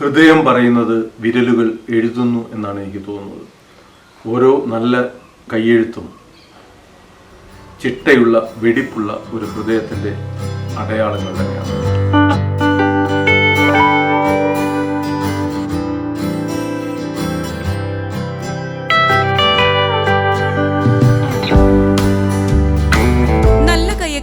ഹൃദയം പറയുന്നത് വിരലുകൾ എഴുതുന്നു എന്നാണ് എനിക്ക് തോന്നുന്നത്. ഓരോ നല്ല കയ്യെഴുത്തും ചിട്ടയുള്ള വെടിപ്പുള്ള ഒരു ഹൃദയത്തിന്റെ അടയാളങ്ങൾ തന്നെയാണ്.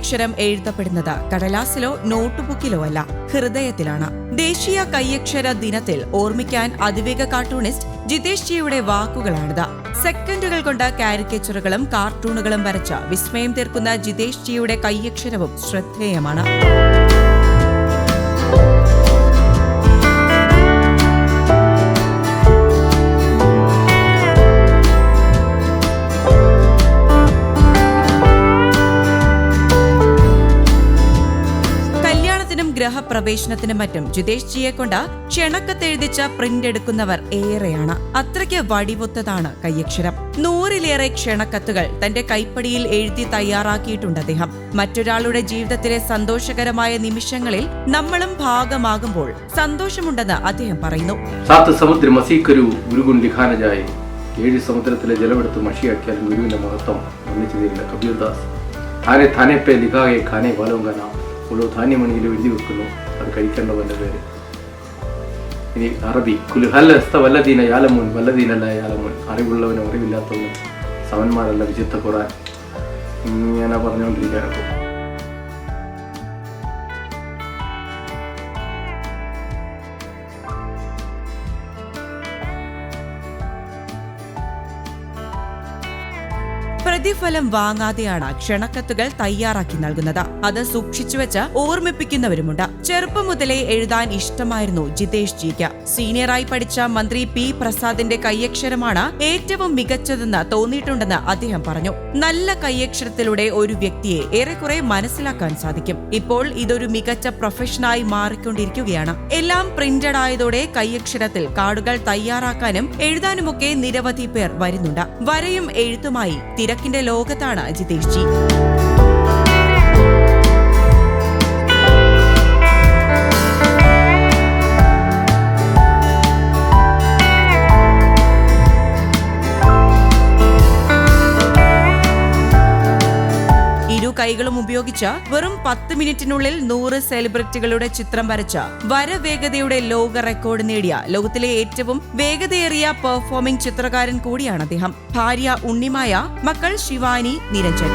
കൈയക്ഷരം എഴുതപ്പെടുന്നത് കടലാസിലോ നോട്ട്ബുക്കിലോ അല്ല ഹൃദയത്തിലാണ്. ദേശീയ കൈയക്ഷര ദിനത്തിൽ ഓർമ്മിക്കാൻ അതിവേഗ കാർട്ടൂണിസ്റ്റ് ജിതേഷ് ജിയുടെ വാക്കുകളാണിത്. സെക്കൻഡുകൾ കൊണ്ട് കാരിക്കേച്ചറുകളും കാർട്ടൂണുകളും വരച്ച വിസ്മയം തീർക്കുന്ന ജിതേഷ് ജിയുടെ കൈയക്ഷരവും ശ്രദ്ധേയമാണ്. ഗ്രഹപ്രവേശനത്തിനും മറ്റും ജിതേഷ് ജിയെ കൊണ്ട് ക്ഷണക്കത്തെഴുതിച്ച പ്രിന്റ് എടുക്കുന്നവർ ഏറെയാണ്. അത്രയ്ക്ക് വടിവൊത്തതാണ് കയ്യക്ഷരം നൂറിലേറെ ക്ഷണക്കത്തുകൾ തന്റെ കൈപ്പടിയിൽ എഴുതി തയ്യാറാക്കിയിട്ടുണ്ട് അദ്ദേഹം. മറ്റൊരാളുടെ ജീവിതത്തിലെ സന്തോഷകരമായ നിമിഷങ്ങളിൽ നമ്മളും ഭാഗമാകുമ്പോൾ സന്തോഷമുണ്ടെന്ന് അദ്ദേഹം പറയുന്നു. സാത്ത് സമുദ്ര മസീക്കൊരു ഗുരുഗുൺ ലിഖാനജായി ഏഴ് സമുദ്രത്തിലെ ജലമെടുത്ത് മഷിയാക്കിയാൽ ഗുരുവിന്റെ മഹത്വം ഒന്നിച്ചു കബീർദാസ്. ആരെ തനെ പേ ലിഖാകെ ഖാനെ വാലോങ്കന ഓരോ ധാന്യമണിയിൽ എഴുതി വെക്കുന്നു. അത് കഴിക്കേണ്ടവന്റെ പേര്. ഇനി അറബി കുലുഹല്ലസ്ത വല്ലദീന യാലമുൻ വല്ലദീനല്ല യാലമോൻ. അറിവുള്ളവനും അറിവില്ലാത്തവനും സമന്മാരല്ല വിചിത്ത ഖുറാൻ ഇങ്ങനെ പറഞ്ഞുകൊണ്ടിരിക്കുകയാണ്. പ്രതിഫലം വാങ്ങാതെയാണ് ക്ഷണക്കത്തുകൾ തയ്യാറാക്കി നൽകുന്നത്. അത് സൂക്ഷിച്ചുവെച്ച് ഓർമ്മിപ്പിക്കുന്നവരുമുണ്ട്. ചെറുപ്പം മുതലേ എഴുതാൻ ഇഷ്ടമായിരുന്നു ജിതേഷ് ജിക്ക്. സീനിയറായി പഠിച്ച മന്ത്രി പി പ്രസാദിന്റെ കയ്യക്ഷരമാണ് ഏറ്റവും മികച്ചതെന്ന് തോന്നിയിട്ടുണ്ടെന്ന് അദ്ദേഹം പറഞ്ഞു. നല്ല കയ്യക്ഷരത്തിലൂടെ ഒരു വ്യക്തിയെ ഏറെക്കുറെ മനസ്സിലാക്കാൻ സാധിക്കും. ഇപ്പോൾ ഇതൊരു മികച്ച പ്രൊഫഷനായി മാറിക്കൊണ്ടിരിക്കുകയാണ്. എല്ലാം പ്രിന്റഡ് ആയതോടെ കയ്യക്ഷരത്തിൽ കാർഡുകൾ തയ്യാറാക്കാനും എഴുതാനുമൊക്കെ നിരവധി പേർ വരുന്നുണ്ട്. വരയും എഴുത്തുമായി തിരക്കിന്റെ ലോകത്താണ് ജിതേഷ് ജി. കൈകളും ഉപയോഗിച്ച് വെറും പത്ത് മിനിറ്റിനുള്ളിൽ നൂറ് സെലിബ്രിറ്റികളുടെ ചിത്രം വരച്ച വരവേഗതയുടെ ലോക റെക്കോർഡ് നേടിയ ലോകത്തിലെ ഏറ്റവും വേഗതയേറിയ പെർഫോമിംഗ് ചിത്രകാരൻ കൂടിയാണ് അദ്ദേഹം. ഭാര്യ ഉണ്ണിമായ മക്കൾ ശിവാനി നിരഞ്ജൻ.